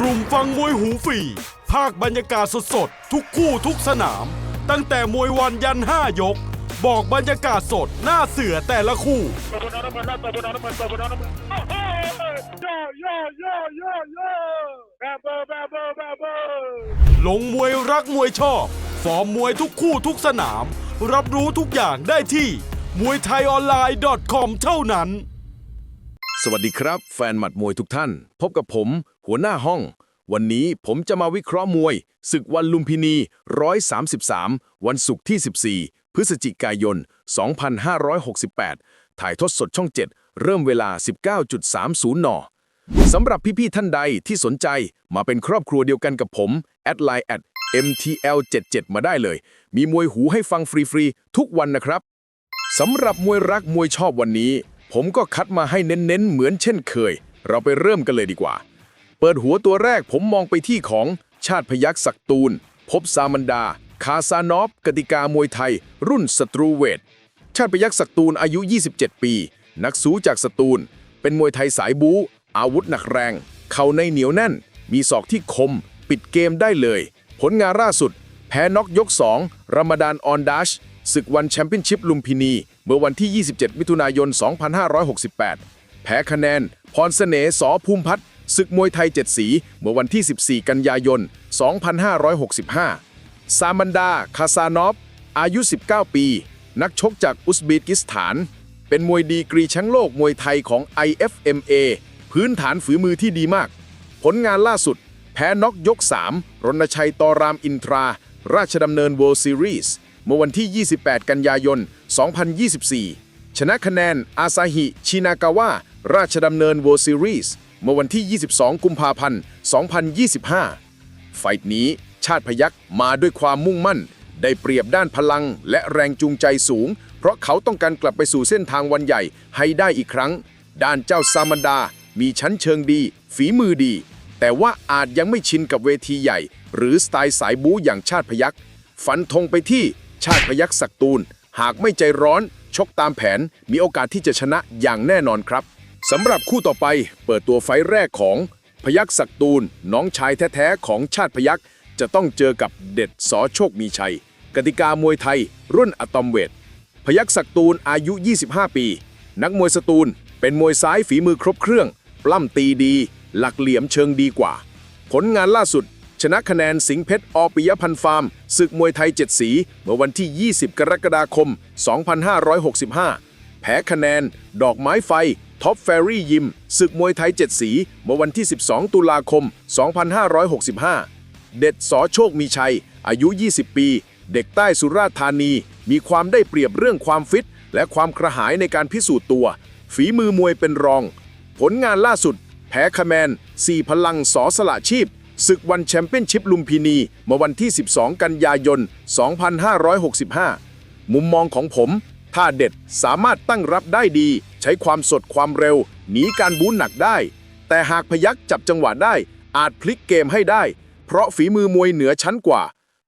กลุ่มฟังมวยหูฟรีภาคบรรยากาศสดๆ ทุกคู่ทุกสนาม ตั้งแต่มวยวันยัน5ยก บอกบรรยากาศสดหน้าเสือแต่ละคู่ ลงมวยรักมวยชอบ ฟอร์มมวยทุกคู่ทุกสนาม รับรู้ทุกอย่างได้ที่มวยไทยออนไลน์ .com เท่านั้น สวัสดีครับ แฟนหมัดมวยทุกท่าน พบกับผม หัวหน้าห้อง วันนี้ผมจะมาวิเคราะห์มวย ศึกวันลุมพินี 133 วันศุกร์ที่ 14 พฤศจิกายน 2568 ถ่ายทอดสดช่อง 7 เริ่มเวลา 19.30 น สำหรับพี่ ๆ ท่านใดที่สนใจมาเป็นครอบครัวเดียวกันกับผมแอดไลน์ at mtl77 มาได้เลย มีมวยหูให้ฟังฟรี ๆ ทุกวันนะครับสำหรับมวยรักมวยชอบวันนี้ ผมก็คัดมาให้เน้น ๆ เหมือนเช่นเคย เราไปเริ่มกันเลยดีกว่า เปิดหัวตัวแรกผมมองไปที่ของชาติพยักษ์ศักตูลพบซามันดา คาซานอฟ กติกามวยไทย รุ่นสตรูเวท ชาติพยักษ์ศักตูลอายุ 27 ปี นักสู้จากสตูล เป็นมวยไทยสายบู๊ อาวุธหนักแรง เข่าในเหนียวแน่น มีศอกที่คม ปิดเกมได้เลย ผลงานล่าสุด แพ้น็อกยก 2รมดานออนดัชศึกวันแชมเปี้ยนชิพลุมพินี เมื่อวันที่ 27 มิถุนายน 2568 แพ้คะแนน พรเสน่ห์สอภูมิพัฒน์ ศึกมวยไทย7สี เมื่อวันที่ 14 กันยายน 2565 ซามันดา คาซานอฟ อายุ 19 ปี นักชกจากอุซเบกิสถาน เป็นมวยดีกรีแชมป์โลกมวยไทยของ IFMA พื้นฐานฝีมือที่ดีมาก ผลงานล่าสุด แพ้น็อกยก 3 รณชัยตอรามอินทรา ราชดำเนิน World Series เมื่อวันที่ 28 กันยายน 2024 ชนะคะแนน อาซาฮิ ชินากาวะ ราชดำเนิน World Series เมื่อวันที่ 22 กุมภาพันธ์ 2025 ไฟท์นี้ชาติพยักมาด้วยความมุ่งมั่น ได้เปรียบด้านพลังและแรงจูงใจสูง เพราะเขาต้องการกลับไปสู่เส้นทางวันใหญ่ให้ได้อีกครั้ง ด้านเจ้าซามันดา มีชั้นเชิงดี ฝีมือดี แต่ว่าอาจยังไม่ชินกับเวทีใหญ่ หรือสไตล์สายบู๊อย่างชาติพยักฟันธงไปที่ชาติพยักศักตูลหากไม่ใจร้อน ชกตามแผนมีโอกาสที่จะชนะอย่างแน่นอนครับ สำหรับคู่ต่อไปเปิดตัวไฟแรกของพยักศักตูลน้องชายแท้ๆของชาติพยักจะต้องเจอกับเด็ดสอโชคมีชัย กติกามวยไทย รุ่นอะตอมเวท พยักศักตูลอายุ 25 ปี นักมวยสตูล เป็นมวยซ้ายฝีมือครบเครื่อง ปล้ำตีดี หลักเหลี่ยมเชิงดีกว่า ผลงานล่าสุด ชนะคะแนนสิงเพชรอปิยพันธ์ฟาร์มศึกมวยไทย 7 สี เมื่อวันที่ 20 กรกฎาคม 2565 แพ้คะแนน ดอกไม้ไฟ ท็อปแฟรี่ยิมศึกมวยไทย 7 สี เมื่อวันที่ 12 ตุลาคม 2565 เด็ดสอโชคมีชัย อายุ 20 ปี เด็กใต้สุราษฎร์ธานี มีความได้เปรียบเรื่องความฟิต และความกระหายในการพิสูจน์ตัว ฝีมือมวยเป็นรอง ผลงานล่าสุด แพ้คะแนน4พลังสอสละชีพ ศึกวันแชมเปี้ยนชิพลุมพินี เมื่อวันที่ 12 กันยายน 2565 มุมมองของผม ถ้าเด็ดสามารถตั้งรับได้ดี ใช้ความสดความเร็ว หนีการบู๊หนักได้ แต่หากพยักจับจังหวะได้ อาจพลิกเกมให้ได้ เพราะฝีมือมวยเหนือชั้นกว่า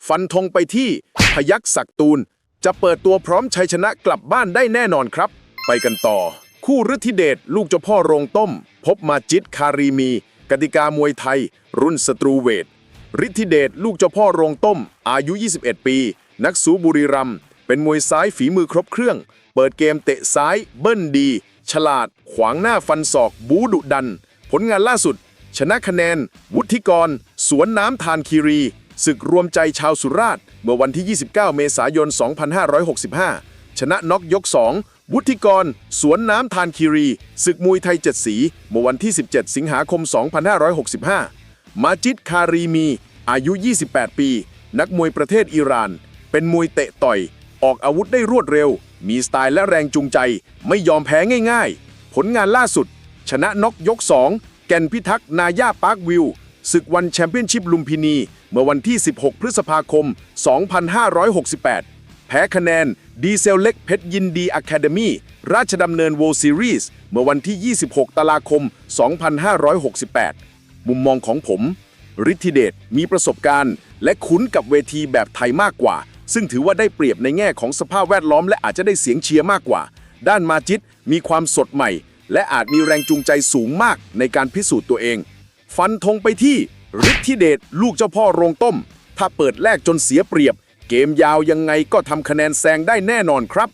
ฟันธงไปที่พยักศักตูลจะเปิดตัวพร้อมชัยชนะกลับบ้านได้แน่นอนครับ ไปกันต่อ คู่ฤทธิเดชลูกเจ้าพ่อโรงต้ม พบมาจิตคารีมี กติกามวยไทย รุ่นสตรูเวทฤทธิเดชลูกเจ้าพ่อโรงต้ม อายุ 21 ปี นักสูบุรีรัมย์ เป็นมวยซ้ายฝีมือครบเครื่อง เปิดเกมเตะซ้าย เบิ้ลดี ฉลาด ขวางหน้าฟันศอก บูดุดัน ผลงานล่าสุด ชนะคะแนน วุฒิกร สวนน้ำทานคีรีศึกรวมใจชาวสุราษฎร์เมื่อวันที่ 29 เมษายน 2565 ชนะน็อกยก 2 วุฒิกร สวนน้ำทานคีรีศึกมวยไทยเจ็ดสี เมื่อวันที่ 17 สิงหาคม 2565 มาจิดคารีมี อายุ 28 ปี นักมวยประเทศอิหร่าน เป็นมวยเตะต่อย ออกอาวุธได้รวดเร็ว มีสไตล์และแรงจูงใจ ไม่ยอมแพ้ง่ายๆ ผลงานล่าสุด ชนะน็อกยก 2 แก่นพิทักษ์นาย่าปาร์ควิวศึกวันแชมเปี้ยนชิพลุมพินี เมื่อวันที่ 16 พฤษภาคม 2568 แพ้คะแนน ดีเซลเล็กเพชรยินดีอะคาเดมีราชดำเนิน World Series เมื่อวันที่ 26ตุลาคม 2568 มุมมองของผมฤทธิเดชมีประสบการณ์ และคุ้นกับเวทีแบบไทยมากกว่า ซึ่งถือว่าได้เปรียบในแง่ของสภาพแวดล้อมและอาจจะได้เสียงเชียร์มากกว่า ด้านมาจิตมีความสดใหม่ และอาจมีแรงจูงใจสูงมากในการพิสูจน์ตัวเอง ฟันธงไปที่ฤทธิเดชลูกเจ้าพ่อโรงต้ม ถ้าเปิดแรกจนเสียเปรียบ เกมยาวยังไงก็ทำคะแนนแซงได้แน่นอนครับ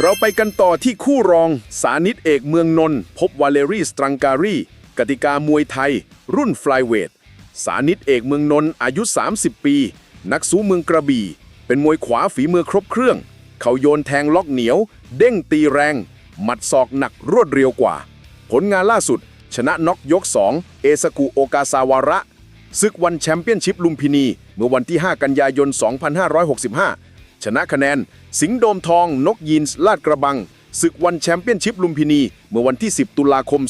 เราไปกันต่อที่คู่รอง สานิตเอกเมืองนนท์พบวาเลรีสตรังการีกติกามวยไทย รุ่นฟลายเวทสานิตเอกเมืองนนท์อายุ 30 ปี นักสู้เมืองกระบี่ เป็นมวยขวาฝีมือครบเครื่อง เขาโยนแทงล็อกเหนียว เด้งตีแรง หมัดศอกหนักรวดเร็วกว่า ผลงานล่าสุด ชนะน็อกยก 2 เอสกุโอกาซาวาระศึกวันแชมเปี้ยนชิพลุมพินี เมื่อวันที่ 5 กันยายน 2565 ชนะคะแนน สิงห์โดมทอง นกยีนส์ลาดกระบังศึกวันแชมเปี้ยนชิพลุมพินี เมื่อวันที่ 10 ตุลาคม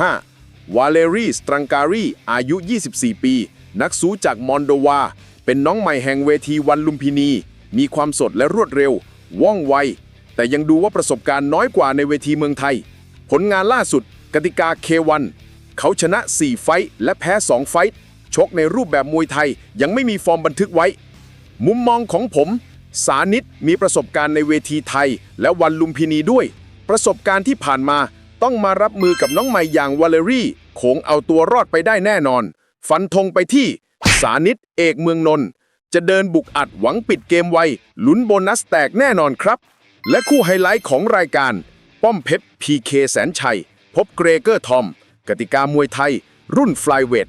2565 วาเลรีสตรังการีอายุ 24 ปี นักสู้จากมอนโดวา เป็นน้องใหม่แห่งเวทีวันลุมพินี มีความสดและรวดเร็ว ว่องไว แต่ยังดูว่าประสบการณ์น้อยกว่าในเวทีเมืองไทย ผลงานล่าสุด กติกา K1 เขาชนะ 4 ไฟต์และแพ้ 2 ไฟต์ชกในรูปแบบมวยไทยยังไม่มีฟอร์มบันทึกไว้ มุมมองของผม สานิตมีประสบการณ์ในเวทีไทย และวันลุมพินีด้วย ประสบการณ์ที่ผ่านมาต้องมารับมือกับน้องใหม่อย่างวาเลรี่คงเอาตัวรอดไปได้แน่นอน ฟันธงไปที่ สานิตเอกเมืองนนท์จะเดินบุกอัดหวังปิดเกมไวลุ้นโบนัสแตกแน่นอนครับ และคู่ไฮไลท์ของรายการ ป้อมเพชรพีเคแสนชัย พบเกรเกอร์ทอม กติกามวยไทย รุ่นฟลายเวท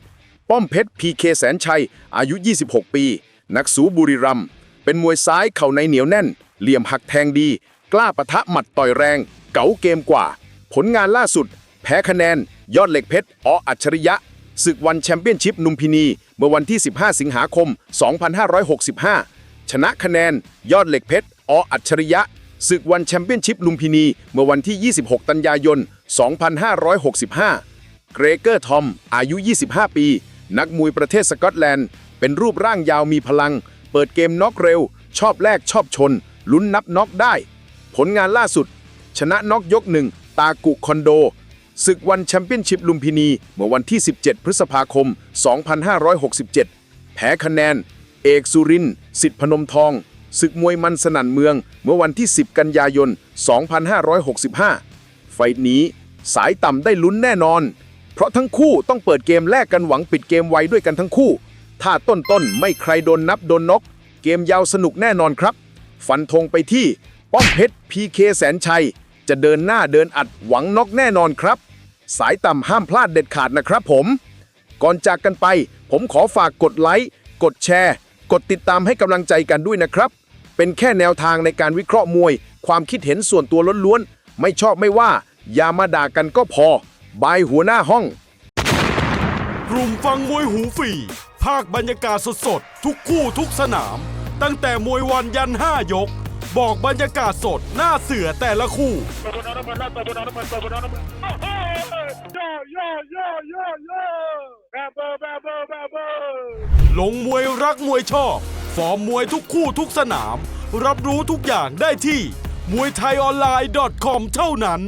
ป้อมเพชรพีเคแสนชัย อายุ 26 ปี นักสูบุรีรัมเป็นมวยซ้ายเข่าในเหนียวแน่น เหลี่ยมหักแทงดี กล้าปะทะหมัดต่อยแรง เก๋าเกมกว่า ผลงานล่าสุด แพ้คะแนน ยอดเหล็กเพชรออัจฉริยะศึกวันแชมเปี้ยนชิพนุมพินี เมื่อวันที่ 15 สิงหาคม 2565 ชนะคะแนน ยอดเหล็กเพชร ออัจฉริยะ ศึกวันแชมเปี้ยนชิพลุมพินี เมื่อวันที่ 26 กันยายน 2565 เกรเกอร์ทอม อายุ 25 ปี นักมวยประเทศสกอตแลนด์ เป็นรูปร่างยาวมีพลัง เปิดเกมน็อกเร็ว ชอบแลกชอบชน ลุ้นนับน็อกได้ ผลงานล่าสุด ชนะน็อกยกหนึ่ง ตากุคอนโด ศึกวันแชมเปี้ยนชิพลุมพินี เมื่อวันที่ 17 พฤษภาคม 2567 แพ้คะแนน เอกสุรินทร์สิทธิพนมทอง ศึกมวยมันสนั่นเมือง เมื่อวันที่ 10 กันยายน 2565 ไฟท์นี้สายต่ำได้ลุ้นแน่นอน เพราะทั้งคู่ต้องเปิดเกมแลกกันหวังปิดเกมไวด้วยกันทั้งคู่ ถ้าต้นๆไม่ใครโดนนับโดนนก เกมยาวสนุกแน่นอนครับ ฟันธงไปที่ป้อมเพชรพีเคแสนชัยจะเดินหน้าเดินอัดหวังน็อกแน่นอนครับ สายต่ำห้ามพลาดเด็ดขาดนะครับผม ก่อนจากกันไป ผมขอฝากกดไลค์กดแชร์ กดติดตามให้กำลังใจกันด้วยนะครับ เป็นแค่แนวทางในการวิเคราะห์มวย ความคิดเห็นส่วนตัวล้วนๆไม่ชอบไม่ว่า อย่ามาด่ากันก็พอบายหัวหน้าห้อง กลุ่มฟังมวยหูฟรีภาคบรรยากาศสดๆ ทุกคู่ทุกสนาม ตั้งแต่มวยวันยัน5ยก บอกบรรยากาศสดหน้าเสือแต่ละคู่ ลงมวยรักมวยชอบ ฟอร์มมวยทุกคู่ทุกสนาม รับรู้ทุกอย่างได้ที่มวยไทยออนไลน์ .com เท่านั้น